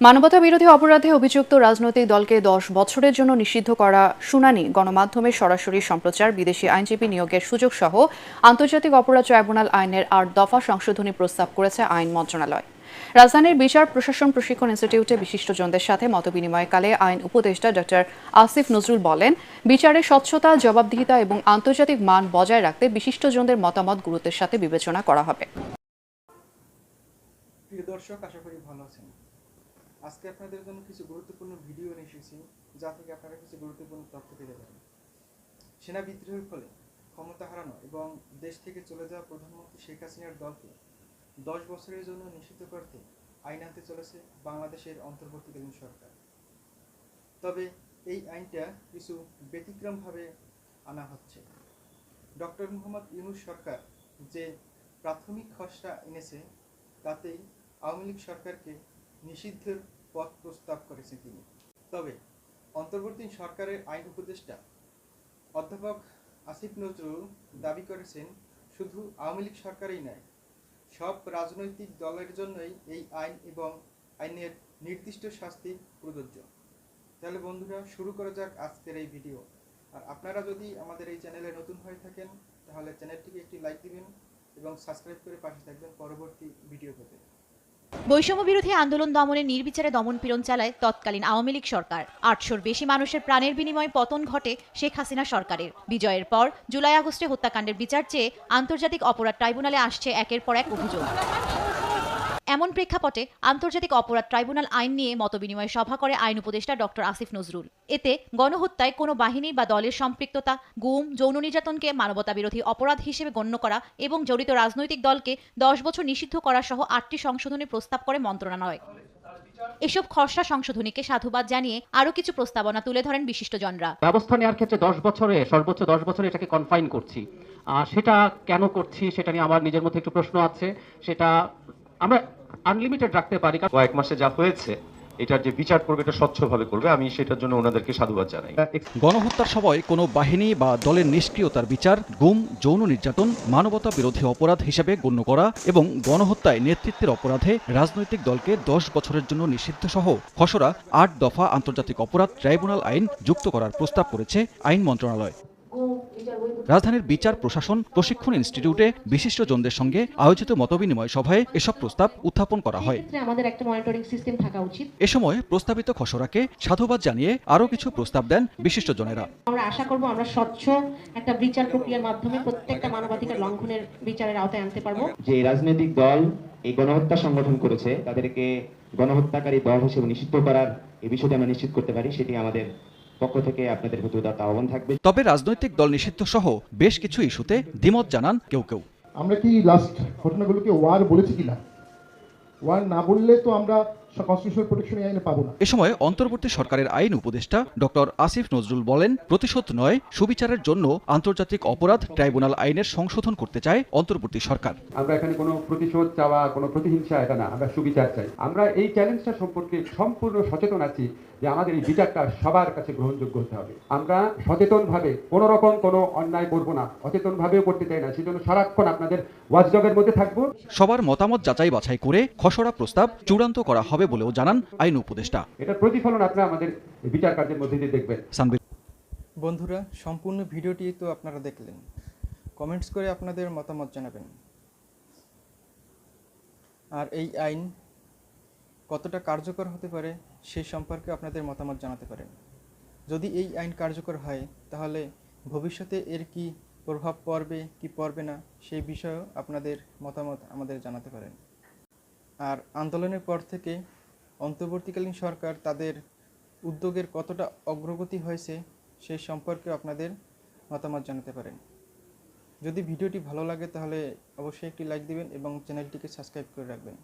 মানবতা বিরোধী অপরাধে অভিযুক্ত রাজনৈতিক দলকে দশ বছরের জন্য নিষিদ্ধ করা শুনানি গণমাধ্যমে সরাসরি সম্প্রচার। বিদেশি আইনজীবী নিয়োগের সুযোগ সহ আন্তর্জাতিক অপরাধ ট্রাইব্যুনাল আইনের আট দফা সংশোধনী প্রস্তাব করেছে আইন মন্ত্রণালয়। রাজধানীর বিচার, প্রশাসন, প্রশিক্ষণ ইনস্টিটিউটে বিশিষ্টজনদের সাথে মতবিনিময়কালে আইন উপদেষ্টা ডক্টর আসিফ নজরুল বলেন, বিচারে স্বচ্ছতা, জবাবদিহিতা এবং আন্তর্জাতিক মান বজায় রাখতে বিশিষ্টজনদের মতামত গুরুত্বের সাথে বিবেচনা করা হবে। দর্শক, আশা করি ভালো আছেন। আজকে আপনাদের জন্য কিছু গুরুত্বপূর্ণ ভিডিও নিয়ে এসেছি, যা থেকে আপনারা কিছু গুরুত্বপূর্ণ তথ্য পেতে পারেন। সেনা বিদ্রোহের ফলে ক্ষমতা হারানো এবং দেশ থেকে চলে যাওয়া প্রধানমন্ত্রী শেখ হাসিনার দলকে দশ বছরের জন্য নিষিদ্ধ করতে আইন আনতে চলেছে বাংলাদেশের অন্তর্বর্তীকালীন সরকার। তবে এই আইনটা কিছু ব্যতিক্রমভাবে আনা হচ্ছে। ডক্টর মোহাম্মদ ইউনুস সরকার যে প্রাথমিক খসড়া এনেছে, তাতেই আওয়ামী লীগ সরকারকে নিষিদ্ধের পথ প্রস্তাব করেছে তিনি। তবে অন্তর্বর্তী সরকারের আইন উপদেষ্টা অধ্যাপক আসিফ নজরুল দাবি করেছেন, শুধু আওয়ামী লীগ সরকারই নয়, সব রাজনৈতিক দলের জন্যই এই আইন এবং আইনের নির্দিষ্ট শাস্তি প্রযোজ্য। তাহলে বন্ধুরা, শুরু করা যাক আজকের এই ভিডিও। আর আপনারা যদি আমাদের এই চ্যানেলে নতুন হয়ে থাকেন, তাহলে চ্যানেলটিকে একটি লাইক দিবেন এবং সাবস্ক্রাইব করে পাশে থাকবেন পরবর্তী ভিডিও পেতে। বৈষম্য বিরোধী আন্দোলন দমনে নির্বিচারে দমনপীড়ন চালায় তৎকালীন আওয়ামী লীগ সরকার। আটশোর বেশি মানুষের প্রাণের বিনিময়ে পতন ঘটে শেখ হাসিনা সরকারের। বিজয়ের পর জুলাই আগস্টে হত্যাকাণ্ডের বিচার চেয়ে আন্তর্জাতিক অপরাধ ট্রাইব্যুনালে আসছে একের পর এক অভিযোগ। এমন প্রেক্ষাপটে আন্তর্জাতিক অপরাধ ট্রাইব্যুনাল আইন নিয়ে মতবিনিময় সভা করে আইন উপদেষ্টা ডক্টর আসিফ নজরুল। এতে গণহত্যায় কোনো বাহিনী বা দলের সম্পৃক্ততা, গুম, যৌন নির্যাতনকে মানবতা বিরোধী অপরাধ হিসেবে গণ্য করা এবং জড়িত রাজনৈতিক দলকে দশ বছর নিষিদ্ধ করা সহ আটটি সংশোধনী প্রস্তাব করে মন্ত্রণালয়। এসব খসড়া সংশোধনীকে সাধুবাদ জানিয়ে আরও কিছু প্রস্তাবনা তুলে ধরেন বিশিষ্টজনরা। ব্যবস্থা নেওয়ার ক্ষেত্রে দশ বছরে, সর্বোচ্চ দশ বছরে এটাকে কনফাইন করছি। সেটা কেন করছি সেটা নিয়ে আমার নিজের মধ্যে একটু প্রশ্ন আছে। সেটা আমরা আনলিমিটেড রাখতে পারি কয়েক মাসে যা হয়েছে, এটার যে বিচার করবে, এটা স্বচ্ছভাবে করবে, আমি সেটার জন্য ওনাদেরকে সাধুবাদ জানাই। গণহত্যার সময় কোনো বাহিনী বা দলের নিষ্ক্রিয়তার বিচার, গুম, যৌন নির্যাতন, মানবতা বিরোধী অপরাধ হিসেবে গণ্য করা এবং গণহত্যায় নেতৃত্বের অপরাধে রাজনৈতিক দলকে দশ বছরের জন্য নিষিদ্ধ সহ খসড়া আট দফা আন্তর্জাতিক অপরাধ ট্রাইব্যুনাল আইন যুক্ত করার প্রস্তাব করেছে আইন মন্ত্রণালয়। রাজধানীর বিচার প্রশাসন প্রশিক্ষণ ইনস্টিটিউটে বিশিষ্টজনদের সঙ্গে আয়োজিত মতবিনিময় সভায় এসব প্রস্তাব উত্থাপন করা হয়। আমাদের একটা মনিটরিং সিস্টেম থাকা উচিত। এ সময় প্রস্তাবিত খসড়াকে সাধুবাদ জানিয়ে আরও কিছু প্রস্তাব দেন বিশিষ্টজনেরা। আমরা আশা করব আমরা স্বচ্ছ একটা বিচার প্রক্রিয়ার মাধ্যমে প্রত্যেকটা মানবাধিকার লঙ্ঘনের বিচারের আওতায় আনতে পারব। যে রাজনৈতিক দল এই গণহত্যা সংগঠন করেছে তাদেরকে গণহত্যাকারী দল হিসেবে নিষিদ্ধ করার এই বিষয়টি আমরা নিশ্চিত করতে পারি সেটি আমাদের পক্ষ থেকে আপনাদের প্রতি আহ্বান থাকবে। তবে রাজনৈতিক দল নিষিদ্ধ সহ বেশ কিছু ইস্যুতে দ্বিমত জানান কেউ কেউ। আমরা কি লাস্ট ঘটনাগুলোকে ওয়ার বলেছি কিনা? ওয়ার না বললে তো আমরা কনস্টিটিউশনাল প্রোটেকশন আইনে পাবো না। এ সময় অন্তর্বর্তী সরকারের আইন উপদেষ্টা ডক্টর আসিফ নজরুল বলেন প্রতিশোধ নয় সুবিচারের জন্য আন্তর্জাতিক অপরাধ ট্রাইব্যুনাল আইনের সংশোধন করতে চায় অন্তর্বর্তী সরকার। আমরা এখানে কোনো প্রতিশোধ চাওয়া কোনো প্রতিহিংসা এটা না আমরা সুবিচার চাই। আমরা এই চ্যালেঞ্জটা সম্পর্কে সম্পূর্ণ সচেতন আছি যে আমাদের এই বিচারটা সবার কাছে গ্রহণযোগ্য হতে হবে। আমরা সচেতনভাবে কোনো রকম কোনো অন্যায় করব না অচেতনভাবেও করতে চাই না সেজন্য সারাক্ষণ আপনাদের ওয়াচডগের মধ্যে থাকব। সবার মতামত যাচাই বাছাই করে খসড়া প্রস্তাব চূড়ান্ত করা হবে। বলেও জানান আইন উপদেষ্টা। এটার প্রতিফলন আপনারা আমাদের বিচার কার্যের মধ্যে দিয়ে দেখবেন। বন্ধুরা সম্পূর্ণ ভিডিওটি তো আপনারা দেখলেন। কমেন্টস করে আপনাদের মতামত জানাবেন। আর এই আইন কতটা কার্যকর হতে পারে সেই সম্পর্কে আপনাদের মতামত জানাতে পারেন। যদি এই আইন কার্যকর হয় তাহলে ভবিষ্যতে এর কি প্রভাব পড়বে কি পড়বে না সেই বিষয়েও আপনাদের মতামত আমাদের জানাতে পারেন। আর আন্দোলনের পর থেকে অন্তর্বর্তীকালীন সরকার তাদের উদ্যোগের কতটা অগ্রগতি হয়েছে সেই সম্পর্কে আপনাদের মতামত জানাতে পারেন। যদি ভিডিওটি ভালো লাগে তাহলে অবশ্যই একটি লাইক দিবেন এবং চ্যানেলটিকে সাবস্ক্রাইব করে রাখবেন।